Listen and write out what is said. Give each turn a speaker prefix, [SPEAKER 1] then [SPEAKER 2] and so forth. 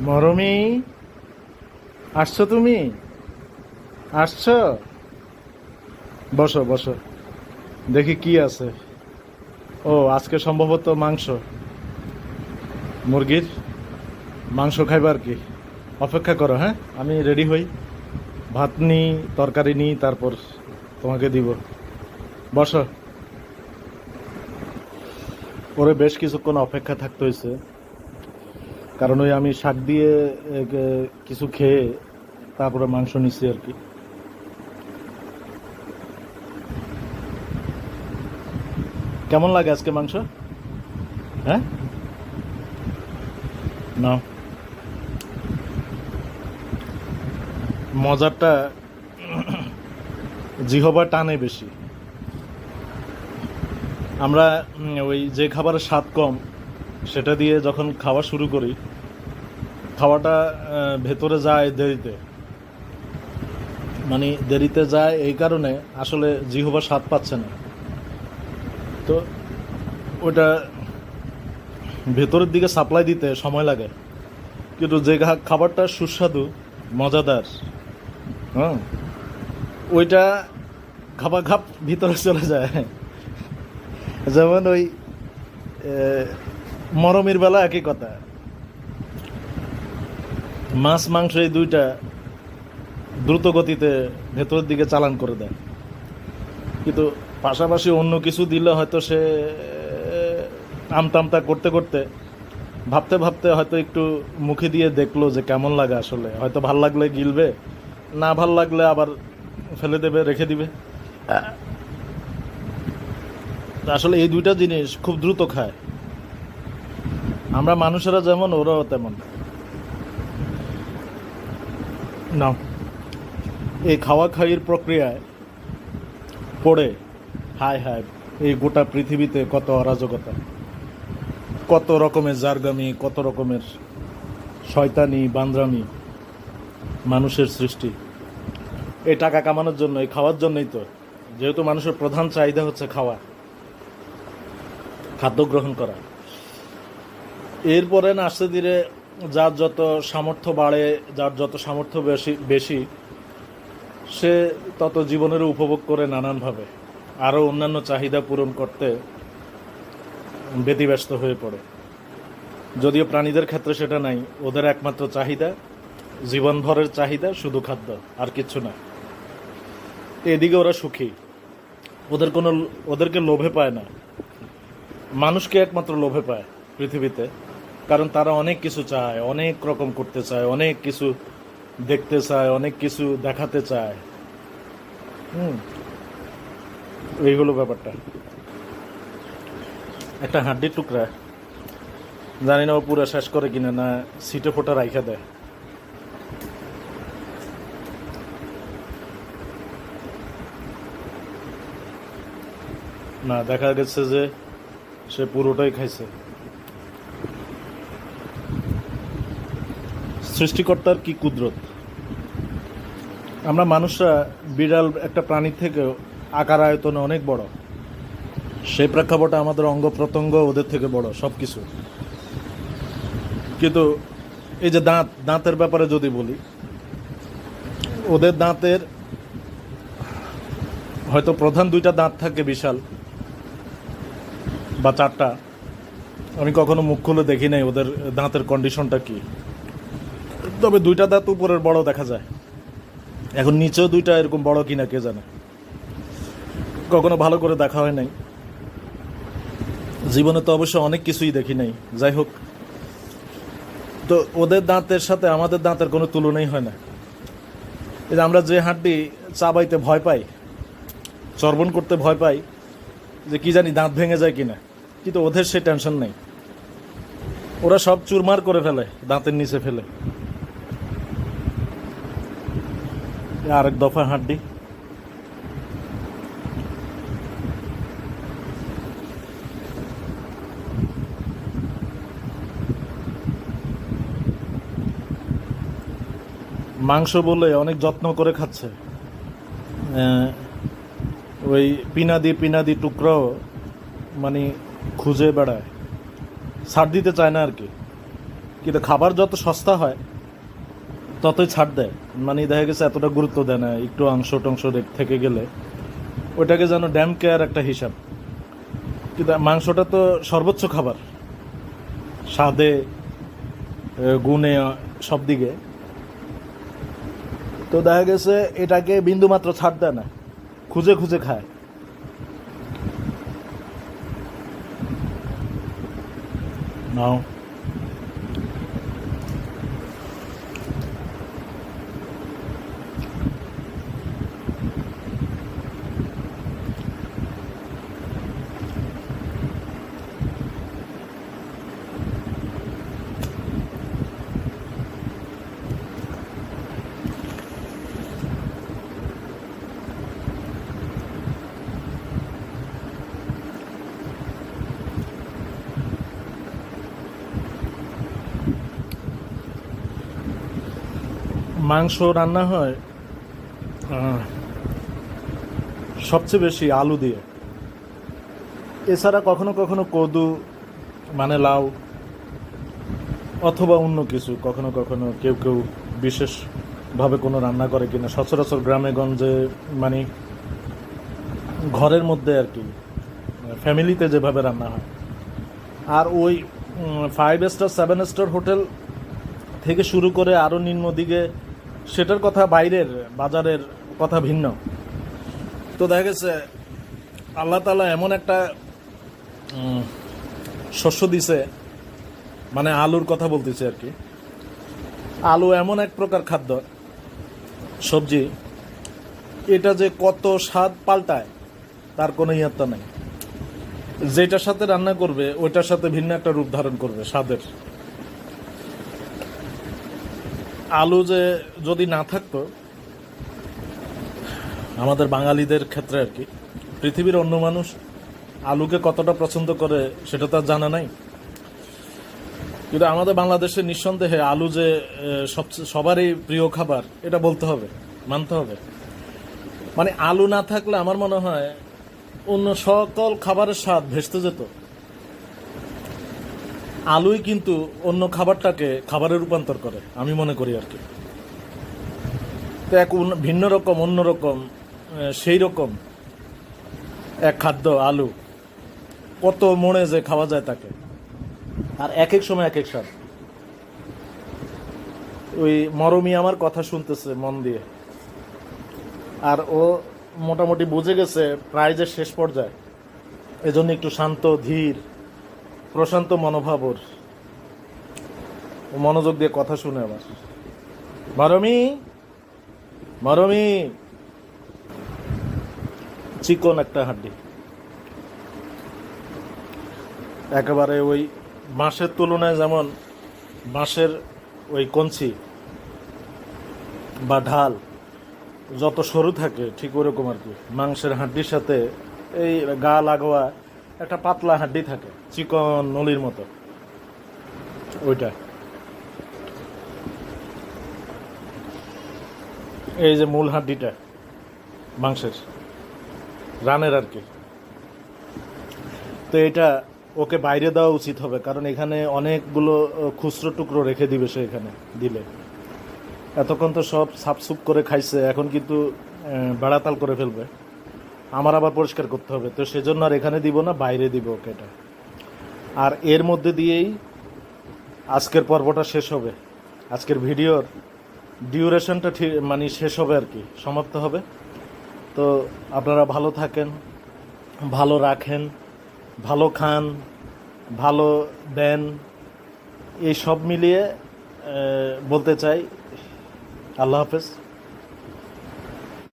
[SPEAKER 1] মরমি, আসছো তুমি? আসছো? বসো বসো। দেখি কি আছে। ও, আজকে সম্ভবত মাংস। মুরগির মাংস খাইবার কি? অপেক্ষা করো হ্যাঁ? আমি রেডি হই। ভাত নিই তরকারি নিই তারপর তোমাকে দিব। বসো। ওরে বেশ কিছুক্ষণ অপেক্ষা থাকতে হয়েছে কারণ ওই আমি শাক দিয়ে কিছু খেয়ে তারপরে মাংস নিচ্ছি আর কি। কেমন লাগে আজকে মাংস? হ্যাঁ? না। মজারটা জিহবা টানে বেশি। আমরা ওই যে খাবারের স্বাদ কম, সেটা দিয়ে যখন খাওয়া শুরু করি খাওয়াটা ভেতরে যায় দেরিতে। মানে দেরিতে যায় এই কারণে আসলে জিহবা স্বাদ পাচ্ছে না। তো ওটা ভেতরের দিকে সাপ্লাই দিতে সময় লাগে। কিন্তু যে খাবারটা সুস্বাদু, মজাদার হ্যাঁ ওইটা খাবার খাপ ভিতরে চলে যায়। যেমন ওই মরমের বেলা একই কথা। মাছ মাংস এই দুইটা দ্রুত গতিতে ভেতরের দিকে চালান করে দেয়। কিন্তু পাশাপাশি অন্য কিছু দিলে হয়তো সে আমতামতা করতে করতে ভাবতে ভাবতে হয়তো একটু মুখে দিয়ে দেখল যে কেমন লাগে আসলে। হয়তো ভালো লাগলে গিলবে, না ভালো লাগলে আবার ফেলে দেবে, রেখে দিবে। আসলে এই দুইটা জিনিস খুব দ্রুত খায়। আমরা মানুষেরা যেমন, ওরাও তেমন। না এই খাওয়া খাইয়ের প্রক্রিয়ায় পড়ে হায় হায়, এই গোটা পৃথিবীতে কত অরাজকতা, কত রকমের জারগামি, কত রকমের শয়তানি, বান্দ্রামি, মানুষের সৃষ্টি। এই টাকা কামানোর জন্য, এই খাওয়ার জন্যই তো, যেহেতু মানুষের প্রধান চাহিদা হচ্ছে খাওয়া, খাদ্য গ্রহণ করা। এরপরে না, আস্তে ধীরে যার যত সামর্থ্য বাড়ে, যার যত সামর্থ্য বেশি বেশি, সে তত জীবনের উপভোগ করে নানানভাবে। আরও অন্যান্য চাহিদা পূরণ করতে ব্যতিব্যস্ত হয়ে পড়ে। যদিও প্রাণীদের ক্ষেত্রে সেটা নাই, ওদের একমাত্র চাহিদা, জীবনভরের চাহিদা শুধু খাদ্য, আর কিচ্ছু না। এদিকে ওরা সুখী। ওদের কোনো, ওদেরকে লোভে পায় না। মানুষকে একমাত্র লোভে পায় পৃথিবীতে। কারণ তারা অনেক কিছু চায়, অনেক রকম করতে চায়, অনেক কিছু দেখতে চায়, অনেক কিছু দেখাতে চায়। হুম, এই হলো ব্যাপারটা। একটা হাড্ডির টুকরা, জানি না ও পুরো শেষ করে কিনা না, সিটে ফোটা রাইখা দেয়। না, দেখা গেছে যে সে পুরোটাই খাইছে। সৃষ্টিকর্তার কি কুদরত? আমরা মানুষরা বিড়াল একটা প্রাণীর থেকে আকার আয়তনে অনেক বড়। সেই প্রেক্ষাপটে আমাদের অঙ্গ প্রত্যঙ্গ ওদের থেকে বড় সব কিছু কিন্তু এই যে দাঁত, দাঁতের ব্যাপারে যদি বলি, ওদের দাঁতের হয়তো প্রধান দুইটা দাঁত থাকে বিশাল বা চারটা। আমি কখনো মুখ খুলে দেখি নাই ওদের দাঁতের কন্ডিশনটা কি। তবে দুইটা দাঁত উপরের বড় দেখা যায়। এখন নিচেও দুইটা এরকম বড় কিনা কে জানে। কখনো ভালো করে দেখা হয় নাই। জীবনে তো অবশ্য অনেক কিছুই দেখি নাই। যাই হোক, তো ওদের দাঁতের সাথে আমাদের দাঁতের কোনো তুলনাই হয় না। এই যে আমরা যে হাড্ডি চাবাইতে ভয় পাই, চর্বণ করতে ভয় পাই, যে কি জানি দাঁত ভেঙে যায় কিনা, কিন্তু ওদের সে টেনশন নেই। ওরা সব চুরমার করে ফেলে, দাঁতের নিচে ফেলে। আরেক দফা হাড্ডি মাংস বলে অনেক যত্ন করে খাচ্ছে। ওই পিনাদি পিনাদি টুকরো মানে খুঁজে বেড়ায়। ছাড় দিতে চায় না আর কি। কিন্তু খাবার যত সস্তা হয় ততই ছাড় দেয়। মানে দেখা গেছে এতটা গুরুত্ব দেয় না, একটু অংশ টংশ থেকে গেলে। ওইটাকে যেন ড্যাম কেয়ার একটা হিসাব। কিন্তু মাংসটা তো সর্বোচ্চ খাবার। স্বাদে গুণে, সব দিকে। তো দেখা গেছে এটাকে বিন্দু মাত্র ছাড় দেয় না। খুঁজে খুঁজে খায়। নাও। মাংস রান্না হয় সবচেয়ে বেশি আলু দিয়ে। এছাড়া কখনো কখনো কদু মানে লাউ, অথবা অন্য কিছু কখনো কখনো কেউ কেউ বিশেষভাবে কোনো রান্না করে কিনা। সচরাচর গ্রামে গঞ্জে মানে ঘরের মধ্যে আর কি, ফ্যামিলিতে যেভাবে রান্না হয়। আর ওই five star seven star hotel থেকে শুরু করে আরও নিম্ন দিকে সেটার কথা বাইরের বাজারের কথা ভিন্ন। তো দেখা গেছে, আল্লাহ তালা এমন একটা শস্য দিছে মানে আলুর কথা বলতেছি আর কি। আলু এমন এক প্রকার খাদ্য, সবজি, এটা যে কত স্বাদ পাল্টায়, তার কোনো ইয়াত্তা নেই। যেটার সাথে রান্না করবে, ওইটার সাথে ভিন্ন একটা রূপ ধারণ করবে, স্বাদের। আলু যে যদি না থাকতো, আমাদের বাঙালিদের ক্ষেত্রে আর কি, পৃথিবীর অন্য মানুষ আলুকে কতটা পছন্দ করে সেটা তো আর জানা নাই। কিন্তু আমাদের বাংলাদেশে নিঃসন্দেহে আলু যে সবারই প্রিয় খাবার, এটা বলতে হবে, মানতে হবে। মানে আলু না থাকলে আমার মনে হয় অন্য সকল খাবারের স্বাদ ভেস্তে যেত। আলুই কিন্তু অন্য খাবারটাকে খাবারে রূপান্তর করে, আমি মনে করি আর কি। তো এক ভিন্ন রকম, অন্য রকম সেই রকম এক খাদ্য আলু। কত মনে যে খাওয়া যায় তাকে। আর এক এক সময় এক এক স্বাদ। ওই মরমি আমার কথা শুনতেছে মন দিয়ে। আর ও মোটামুটি বুঝে গেছে প্রায় যে শেষ পর্যায়ে। এজন্য একটু শান্ত, ধীর। প্রশান্ত মনোভাব ওর মনোযোগ দিয়ে কথা শুনে আমার। মরমি মরমি। চিকন একটা হাড্ডি। একেবারে ওই বাঁশের তুলনায় যেমন বাঁশের ওই কঞ্চি বা ঢাল যত সরু থাকে ঠিক ওরকম আর কি। মাংসের হাড্ডির সাথে এই গা লাগোয়া একটা পাতলা হাড্ডি থাকে, চিকন নলির মতো। ওইটা। এই যে মূল হাড্ডিটা, মাংসের, রানের আর কি। তো এটা ওকে বাইরে দেওয়া উচিত হবে, কারণ এখানে অনেকগুলো খুচরো টুকরো রেখে দিবে সে এখানে, দিলে। এতক্ষণ তো সব সাফসুপ করে খাইছে, এখন কিন্তু বেড়াতাল করে ফেলবে। আমার আবার পরিষ্কার করতে হবে। তো সেজন্য আর এখানে দিব না, বাইরে দিব ওকে এটা। আর এর মধ্যে দিয়েই আজকের পর্বটা শেষ হবে। আজকের ভিডিওর ডিউরেশনটা ঠিক মানে শেষ হবে আর কি, সমাপ্ত হবে। তো আপনারা ভালো থাকেন, ভালো রাখেন, ভালো খান, ভালো দেন, এই সব মিলিয়ে বলতে চাই, আল্লাহ হাফেজ।